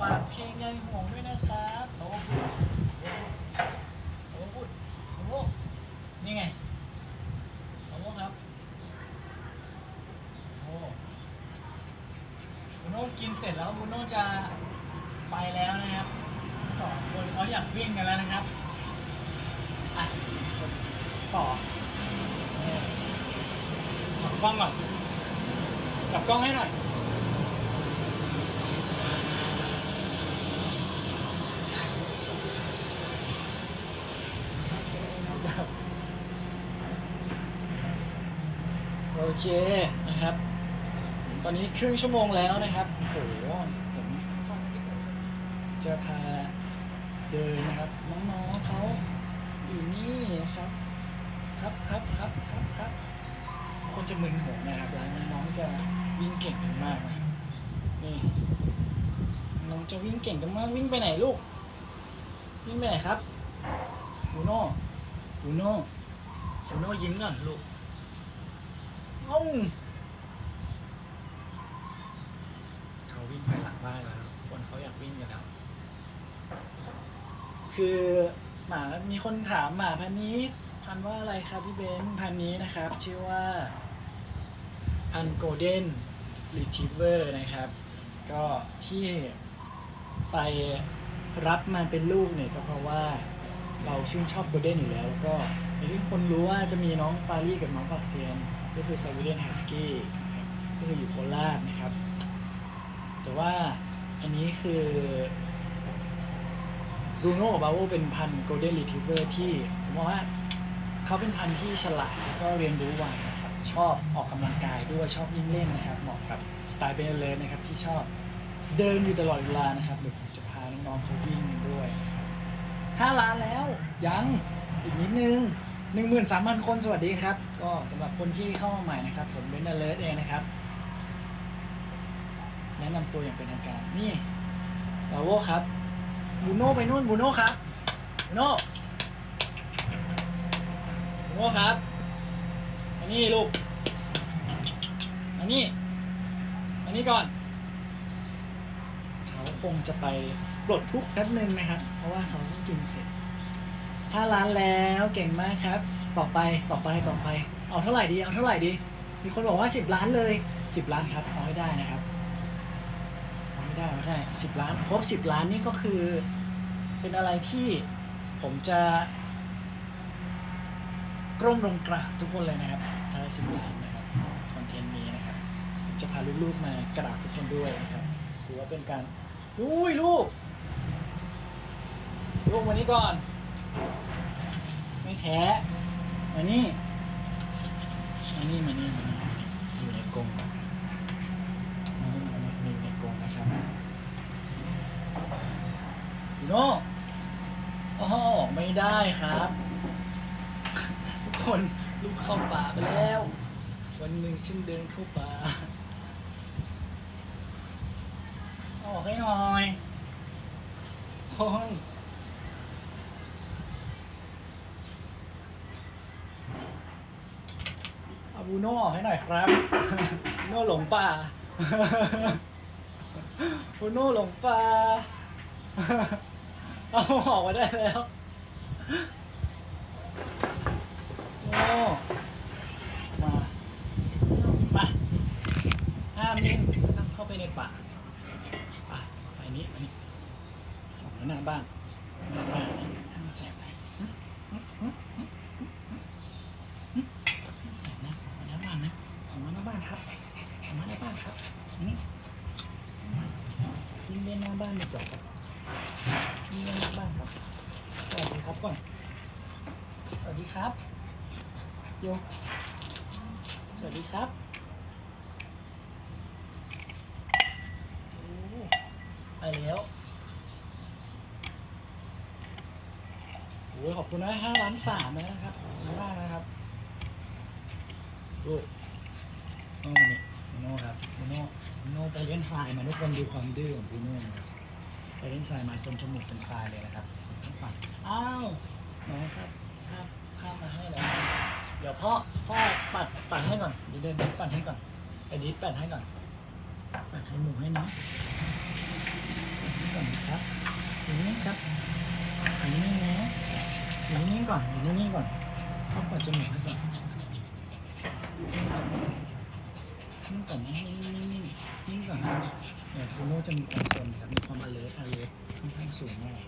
ฝากเพลงยายห่วงด้วยนะครับโอ้โหโอ้โหโอ้โหนี่ไงโอ้โหครับโอ้บูโน่กินเสร็จแล้วบูโน่จะไปแล้วนะครับสองคนเขาอยากวิ่งกันแล้วนะครับอะต่อจับกล้องก่อนจับกล้องให้หน่อย โอ เคนะครับ ตอนนี้ครึ่งชั่วโมงแล้วนะครับโอ้โหผมจะพาเดินนะครับ น้องๆเขาอยู่นี่นะครับ ครับครับครับครับครับคนจะมึนหัวนะครับแล้วน้องจะวิ่งเก่งกันมากนะนี่น้องจะวิ่งเก่งกันมากวิ่งไปไหนลูก วิ่งไปไหนครับบูโน่บูโน่บูโน่ยิ้มก่อนลูก อ้าเขาวิ่งไปหลังบ้านแล้วคนเขาอยากวิ่งกันแล้ว คือหมามีคนถามหมาพันนี้ พันว่าอะไรครับพี่เบนซ์พันนี้นะครับ ชื่อว่า พันโกลเด้นรีทิเวอร์นะครับ ก็ที่ไปรับมันเป็นลูกเนี่ยก็เพราะว่าเราชื่นชอบโกลเด้นอยู่แล้ว แล้วก็อย่างที่คนรู้ว่าจะมีน้องปารีกับน้องปากเซียน ก็คือไซบีเรียนฮัสกี้นะครับก็คืออยู่โคราชนะครับ แต่ว่าอันนี้คือรูโน่บาโวเป็นพันธุ์โกลเด้นรีทิเวอร์ที่ผมว่าเขาเป็นพันธุ์ที่ฉลาดแล้วก็เรียนรู้ไวนะครับชอบออกกำลังกายด้วยชอบวิ่งเล่นนะครับ เหมาะกับสไตล์เบลเลนนะครับที่ชอบเดินอยู่ตลอดเวลานะครับเดี๋ยวผมจะพาน้องๆเขาวิ่งด้วยนะครับห้าล้านแล้วยังอีกนิดนึง หนึ่งหมื่นสามพันคนสวัสดีครับ ก็สำหรับคนที่เข้ามาใหม่นะครับ ผมเบนเลิร์เองนะครับ แนะนำตัวอย่างเป็นทางการ นี่ลาโวครับบูโน่ไปนู่นบูโน่ครับบูโน่บูโน่ครับอันนี้ลูกอันนี้อันนี้ก่อน เขาคงจะไปปลดทุกข์แป๊บนึงนะครับ เพราะว่าเขาเพิ่งกินเสร็จ ห้าล้านแล้วเก่งมากครับ ต่อไปต่อไปต่อไป เอาเท่าไหร่ดีเอาเท่าไหร่ดี มีคนบอกว่าสิบล้านเลยสิบล้านครับเอาให้ได้นะครับเอาให้ได้เอาให้ได้สิบล้านครบสิบล้านนี่ก็คือ เป็นอะไรที่ผมจะกล้มลงกราบทุกคนเลยนะครับถ้าได้สิบล้านนะครับคอนเทนต์นี้นะครับผมจะพาลูกๆมากราบทุกคนด้วยนะครับถือว่าเป็นการอุ้ยลูกลูกวันนี้ก่อน ไม่แท้มานี่มานี่มานี่มานี่อยู่ในกรงก่อนมานี่มานี่มีในกรงนะครับยูโน่อ๋อออกไม่ได้ครับ ทุกคนลูกเข้าป่าไปแล้ว วันหนึ่งฉันเดินเข้าป่าออกให้หน่อยคนเอา บูโน่ออกให้หน่อยครับบูโน่หลงป่าบูโน่หลงป่าเอาออกมาได้แล้วโอ้มามาห้ามนิ่งเข้าไปในป่าป่ะไปนี้ไปนี้ออกมาหน้าบ้านหน้าบ้านห้ามแสบไป แสบนะออกมาหน้าบ้านนะออกมาหน้าบ้านครับออกมาหน้าบ้านครับนี่ยิงเล่นหน้านดีกว่าครับยิงเล่นหน้าบ้านครับสวัสดีครับก่อนสวัสดีครับโยสวัสดีครับโอ้ไปแล้วโอ้ยขอบคุณนะห้าล้านสามนะครับขอบคุณมากนะครับลูโน่นี่โน่ครับโน่โน่ไปเล่นทรายมาทุกคนดูความดื้อของพี่โน่นะครับ ไปเล่นทรายมาจนจมูกเป็นทรายเลยนะครับต้องปัดอ้าวน้อครับครับภาพมาให้แล้วเดี๋ยวพ่อพ่อปัดปัดให้ก่อนเดี๋ยวเดินไปปัดให้ก่อนไอ้ดิปัดให้ก่อนปัดให้หมูให้น้องก่อนนะครับอยู่นิ่งๆครับอยู่นิ่งๆนะอยู่นิ่งๆก่อนอยู่นิ่งๆก่อนเข้าปอดจมูกให้ก่อนนิ่ก่อนน ยิ่งกว่านั้นเนี่ยโคุณโน่จะมีความสนครับมีความ alert alert ค่อนข้างสูงมาก